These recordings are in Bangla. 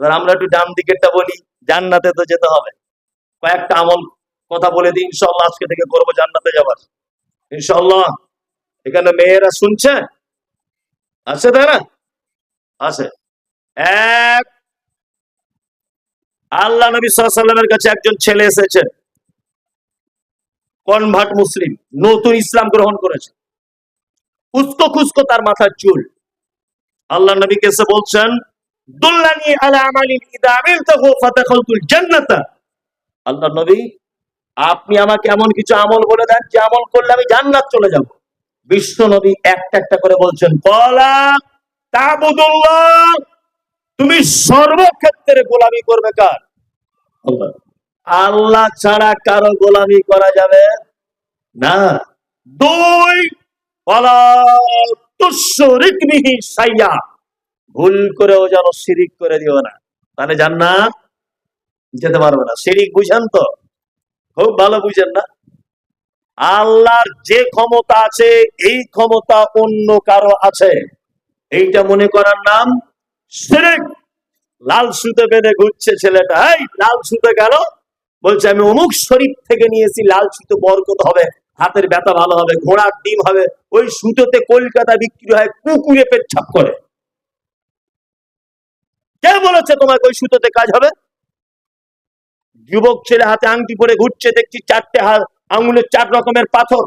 এবার আমরা একটু ডান দিকেরটা বলি, জান্নাতে তো যেতে হবে। কয়েকটা আমল কথা বলে দিই ইনশাল্লাহ আজকে থেকে করব জান্নাতে যাবার। ইনশাল্লাহ এখানে মেয়েরা শুনছে? আছে তাই না আছে। এক, আল্লাহ নবী সাল্লামের কাছে একজন ছেলে এসেছে। কনভার্ট মুসলিম, নতুন ইসলাম গ্রহণ করেছে। উস্কো খুস্কো তার মাথার চুল। আল্লাহ নবীকে এসে বলছেন দুল্লানি আলা আমালিন ইদা আমিলতাহু ফাতাখালতুল জান্নাতা। আল্লাহ নবী আপনি আমাকে এমন কিছু আমল বলে দেন যে আমল করলে আমি জান্নাত চলে যাব। বিশ্ব নবী একটা একটা করে বলছেন কলা তাবুদুল্লাহ তুমি সর্বক্ষেত্রে গোলামি করবে কার? আল্লাহ। ছাড়া কারও গোলামি করা যাবে না। দুই তুশরিক বিহি শাইয়া ভুল করেও যেন শিরিক করে দিও না। তাহলে জান্নাত যেতে পারবে না। শিরিক বুঝেন তো? খুব ভালো বুঝেন না? আল্লাহর যে ক্ষমতা আছে, এই ক্ষমতা অন্য কারও আছে। এইটা মনে করার নাম শিরিক। লাল সুতে বেঁধে ঘুরছে ছেলেটা। এই, লাল সুতে গেল বলছে, আমি অমুক শরীফ থেকে নিয়েছি, লাল সুতো বরকত হবে, হাতের ব্যথা ভালো হবে, ঘোড়ার ডিম হবে। ওই সুতোতে কলকাতা বিক্রি হয় কুকুরে পেচ্ছাপ করে। কে বলেছে তোমাকে ওই সুতোতে কাজ হবে? যুবক ছেলে হাতে আংটি পরে ঘুরছে, দেখছি চারটে হাত, আঙুলের চার রকমের পাথর।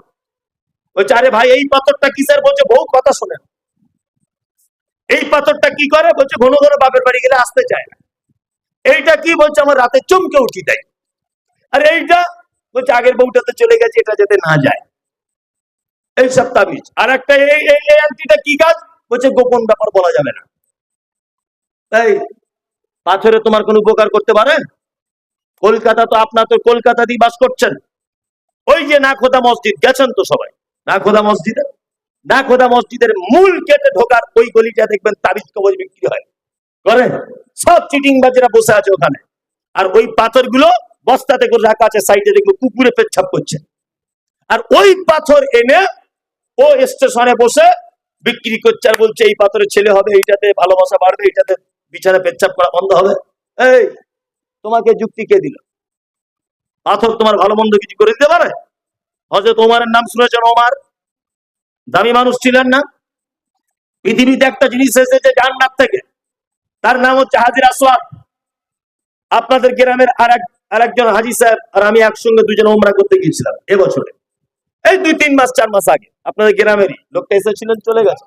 ওই চারে ভাই, এই পাথরটা কিসের? বলছে, বউ কথা শোনে। এই পাথরটা কি করে? বলছে, ঘন ঘন বাপের বাড়ি গেলে আসতে চায় না। এইটা কি? বলছে, আমার রাতে চমকে উঠি তাই। আর এইটা? বলছে, আগের বউটাতে চলে গেছে, এটা যাতে না যায়। এই তাবিজ আর একটা এই আংটিটা কি কাজ? বলছে, গোপন ব্যাপার বলা যাবে না। তাই পাথরে তোমার কোনো উপকার করতে পারে? কলকাতা তো আপনার তো কলকাতা দিয়ে বাস করছেন। ওই যে নাখোদা মসজিদ, গেছেন তো সবাই? নাখোদা মসজিদে? নাখোদা মসজিদের মূল গেটে ঢোকার ওই গলিটা দেখবেন, তাবিজ কবজ বিক্রি হয়। করে? সব চিটিং বাজেরা বসে আছে ওখানে। আর ওই পাথরগুলো বস্তাতে করে রাখা আছে, সাইডে দেখবে কুকুরে পেচ্ছাপ করছে। আর ওই পাথর এনে ও স্টেশনে বসে বিক্রি করছে আর বলছে, এই পাথরের ছেলে হবে, এইটাতে ভালোবাসা বাড়বে, এইটাতে বিছানা পেচ্ছাপ করা বন্ধ হবে? এই, তোমাকে যুক্তি কে দিল? পাথর তোমার ভালো মন্দ কিছু করে দিতে পারে? হজরত ওমারের নাম শুনেছেন ওমার? দামি মানুষ ছিলেন না? পৃথিবীতে একটা জিনিস এসেছে জান্নাত থেকে। তার নাম হচ্ছে হাজির আসওয়াদ। আপনাদের গ্রামের আর এক আরেকজন হাজি সাহেব, আর আমি একসঙ্গে দুজন ওমরা করতে গিয়েছিলাম এবছরে। এই দুই, তিন মাস, চার মাস আগে। আপনাদের গ্রামেরই লোকটা এসেছিলেন, চলে গেছে।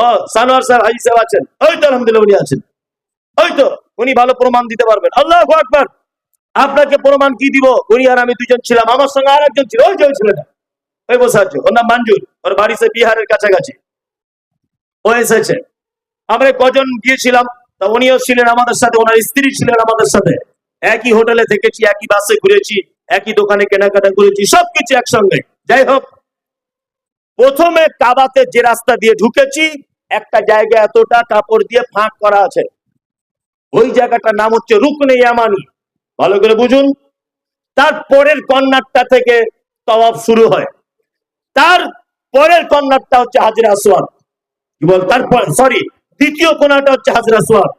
আছেন। ওই তো আলহামদুলিল্লাহ উনি আছেন। ওই তো, উনি ভালো প্রমাণ দিতে পারবেন। আল্লাহ আকবার। আপনাকে প্রমাণ কি দিব? উনি আর আমি দুজন ছিলাম। আমার সঙ্গে আর একজন ছিল। ওই যে ওই ছেলেটা। ওই বসে আছে ওর নাম মঞ্জুর। ওর বাড়ি সে বিহারের কাছাকাছি। ও এসেছে। আমরা কজন গিয়েছিলাম? তা উনিও ছিলেন আমাদের সাথে। ওনার স্ত্রী ছিলেন আমাদের সাথে। একই হোটেলে থেকেছি, একই বাসে ঘুরেছি, একই দোকানে কেনাকাটা করেছি, সবকিছু একসঙ্গে। যাই হোক প্রথমে কাবাতে যে রাস্তা দিয়ে ঢুকেছি, একটা জায়গা এতটা কাপড় দিয়ে ফাঁক করা আছে। ওই জায়গাটার নাম হচ্ছে রুকনে ইয়ামানি। ভালো করে বুঝুন। তার পরের কর্নারটা থেকে তওয়াফ শুরু হয়। তার পরের কর্নারটা হচ্ছে হাজরা আসওয়াদ কি বল? তারপর সরি দ্বিতীয় কোনাটা হচ্ছে হাজরা আসওয়াদ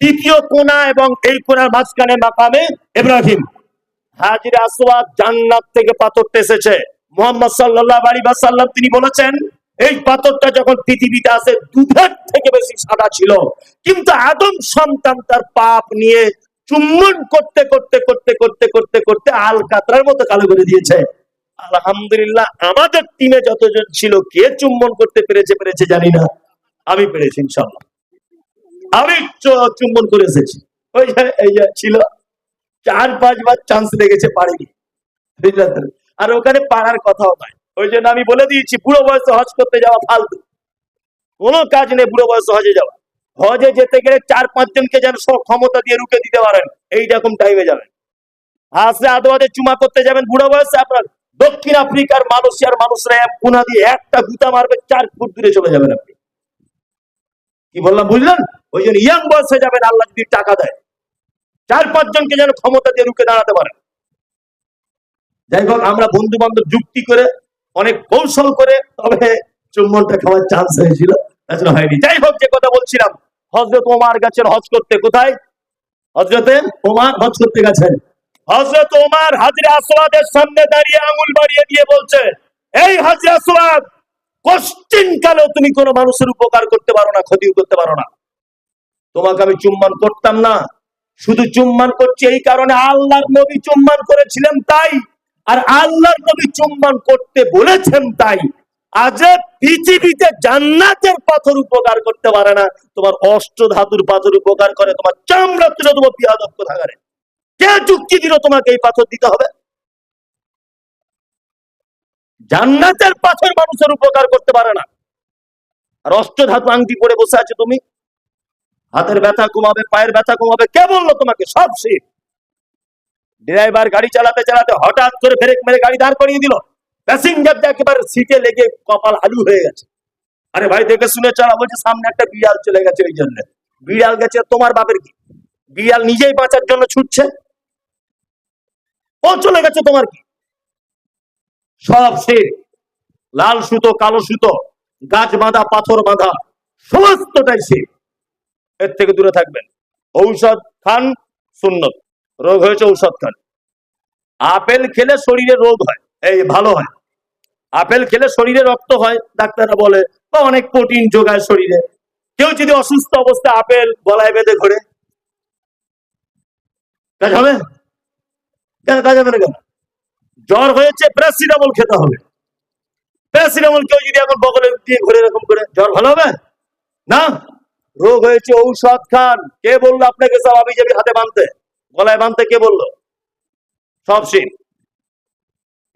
তৃতীয় কোনা এবং এই কোনার মাঝখানে মাকামে ইব্রাহিম। হাজরা আসওয়াদ জান্নাত থেকে পাথরটা এসেছে। মোহাম্মদ সাল্লাল্লাহু আলাইহি ওয়াসাল্লাম, তিনি বলেছেন, এই পাথরটা যখন পৃথিবীতে আসে দুধের থেকে বেশি সাদা ছিল। কিন্তু আদম সন্তান তার পাপ নিয়ে চুম্বন করতে করতে করতে করতে করতে করতে আল কাতরার মতো কালো করে দিয়েছে। আলহামদুলিল্লাহ, আমাদের টিমে যতজন ছিল, কে চুম্বন করতে পেরেছে পেরেছে জানি না। আমি পেরেছি ইনশাল্লাহ আমি চুম্বন করে এসেছি। ওই যে, এই যে ছিল চার পাঁচবার চান্স লেগেছে পারিনি? আর ওখানে পাড়ার কথাও নয় ওই জন্য আমি বলে দিয়েছি, বুড়ো বয়সে হজ করতে যাওয়া ফালতু। কোনো কাজ নেই বুড়ো বয়সে হজে যাওয়া। হজে যেতে গেলে চার পাঁচ জনকে যেন সব ক্ষমতা দিয়ে রুখে দিতে পারেন, এইরকম টাইমে যাবেন। হাসে আদোয়াদে চুমা করতে যাবেন বুড়ো বয়সে, আপনার দক্ষিণ আফ্রিকার মালয়েশিয়ার মানুষরা এক কোনা দিয়ে একটা গুতা মারবে, চার ফুট দূরে চলে যাবেন আপনি। কি বললাম, বুঝলেন? ওই জন্য ইয়াং বয়সে যাবেন, আল্লাহ যদি টাকা দেয়। চার পাঁচ জনকে যেন ক্ষমতা দিয়ে রুখে দাঁড়াতে পারে যাই হোক আমরা বন্ধু বান্ধব যুক্তি করে, অনেক কৌশল করে, তবে চুম্বনটা খাওয়ার চান্স হয়েছিল আসলে হয়নি। যাই হোক যে কথা বলছিলাম হজরত ওমার গেছেন হজ করতে কোথায়? হজরতে ওমার হজ করতে গেছেন। হজরত ওমার হাজরে আসওয়াদের সামনে দাঁড়িয়ে আঙুল বাড়িয়ে দিয়ে বলছে, এই হাজরে আসওয়াদ কোশ্চিন কালেও তুমি কোনো মানুষের উপকার করতে পারো না, ক্ষতিও করতে পারো না। তোমাকে আমি চুম্বন করতাম না, শুধু চুম্বন করছি এই কারণে আল্লাহর নবী চুম্বন করেছিলেন তাই আর আল্লাহর নবী চুম্বন করতে বলেছেন তাই। আজ পৃথিবীতে জান্নাতের পাথর উপকার করতে পারে না। তোমার অষ্ট ধাতুর পাথর উপকার করে, তোমার চামড়া তুলে দেবো পিয়াদক্ষ থাকারে কে যুক্তি দিল তোমাকে এই পাথর দিতে হবে? জান্নাতের পাথর মানুষের উপকার করতে পারে না। আর অষ্ট ধাতু আংটি পরে বসে আছে তুমি? হাতের ব্যথা কমাবে, পায়ের ব্যথা কমাবে, কে বলল তোমাকে? সব শিখ ড্রাইভার গাড়ি চালাতে চালাতে হঠাৎ করে ব্রেক মেরে গাড়ি দাঁড় করিয়ে দিল। প্যাসেঞ্জার একেবারে সিটে লেগে কপাল আলু হয়ে গেছে। আরে ভাই, দেখে শুনে চালা, বলছে সামনে একটা বিড়াল চলে গেছে ওই জন্য। বিড়াল গেছে, তোমার বাপের কি? বিড়াল নিজেই বাঁচার জন্য ছুটছে। ও চলে গেছে, তোমার কি? সব সে লাল সুতো, কালো সুতো, গাছ বাঁধা, পাথর বাঁধা, সমস্তটাই সে এর থেকে দূরে থাকবেন। ঔষধ খান, সুন্নত। রোগ হয়েছে ঔষধ খান আপেল খেলে শরীরে রোগ হয়, এই ভালো হয়। আপেল খেলে শরীরে রক্ত হয়, ডাক্তাররা বলে, বা অনেক প্রোটিন যোগায় শরীরে। কেউ যদি অসুস্থ অবস্থায় আপেল গলায় বেঁধে ঘোরে কাজ হবে কেন কাজ হবে না কেন? জ্বর হয়েছে প্যারাসিটামল খেতে হবে। প্যারাসিটামল কেউ যদি এখন বগলে দিয়ে ঘুরে এরকম করে, জ্বর ভালো হবে? না? রোগ হয়েছে ঔষধ খান। কে বলল আপনাকে সব আমি যাবি হাতে বাঁধতে গলায় বাঁধতে কে বলল? সব শির।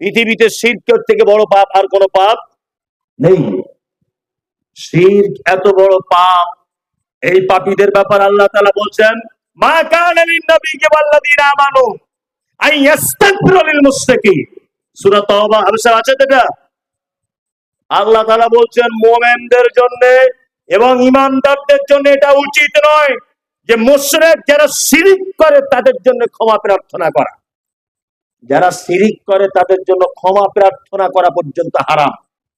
পৃথিবীতে শিরকের থেকে বড় পাপ আর কোনো পাপ নেই। শির এত বড় পাপ, এই পাপীদের ব্যাপার আল্লাহ তাআলা বলছেন, মা কানা লিন নবিয়্যি ওয়াল্লাযীনা আমানু আই ইস্তাগফিরু লিল মুশরিকিন। সূরা তওবা হাবসা আছে এটা? আল্লাহ তাআলা বলছেন, মুমিনদের জন্য এবং ইমানদারদের জন্য এটা উচিত নয়। যে মোশরেক যারা সিরিক করে তাদের জন্য ক্ষমা প্রার্থনা করা। যারা সিরিক করে তাদের জন্য ক্ষমা প্রার্থনা করা পর্যন্ত হারাম।